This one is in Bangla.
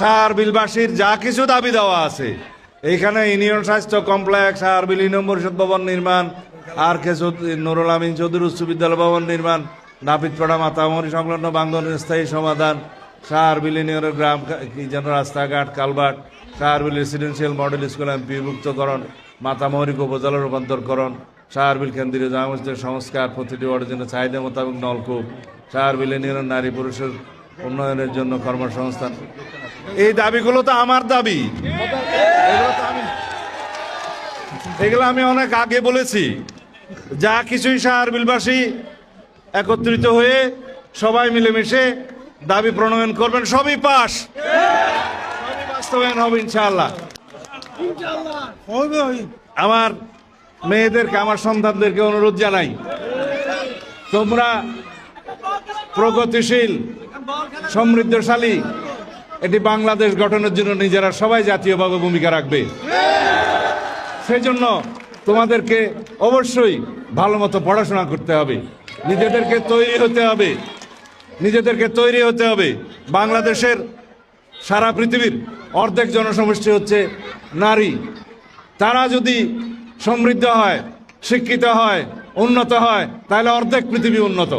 সার বিলবাসীর যা কিছু দাবি দেওয়া আছে, এইখানে ইউনিয়ন স্বাস্থ্য কমপ্লেক্স, আর বিল নম্বর পরিষদ ভবন নির্মাণ, আর কে নুরুল আমিন চৌধুরী উচ্চ বিদ্যালয় ভবন নির্মাণ নাপিতপাড়া মাতামরি সংলগ্ন বাংলাদেশ স্থায়ী সমাধান সার বিল ইউনিয়নের গ্রাম যেন রাস্তাঘাট কালভার্ট সার বিল রেসিডেন্সিয়াল মডেল স্কুল এমপিভুক্তকরণ মাতামহরিক উপজেলা রূপান্তরকরণ সাহারবিল কেন্দ্রীয় জামা মসজিদের সংস্কার, প্রতিটি ওয়ার্ডের জন্য চাহিদা মোতাবেক নলকূপ সাহারবিল ইউনিয়নের নারী পুরুষের উন্নয়নের জন্য কর্মসংস্থান এই দাবিগুলো তো আমার দাবি। এগুলো আমি অনেক আগে বলেছি। যা কিছুই সাহার বিলবাসী একত্রিত হয়ে সবাই মিলেমিশে দাবি প্রণয়ন করবেন, সবই পাস। বাস্তবায়ন হবে ইনশাআল্লাহ। আমার মেয়েদেরকে, আমার সন্তানদেরকে অনুরোধ জানাই, তোমরা প্রগতিশীল, সমৃদ্ধশালী এটি বাংলাদেশ গঠনের জন্য নিজেরা সবাই জাতীয়ভাবে ভূমিকা রাখবে। সেই জন্য তোমাদেরকে অবশ্যই ভালো মতো পড়াশোনা করতে হবে। নিজেদেরকে তৈরি হতে হবে। নিজেদেরকে তৈরি হতে হবে। বাংলাদেশের সারা পৃথিবীর অর্ধেক জনসমষ্টি হচ্ছে নারী। তারা যদি সমৃদ্ধ হয়, শিক্ষিত হয়, উন্নত হয়, তাহলে অর্ধেক পৃথিবী উন্নত।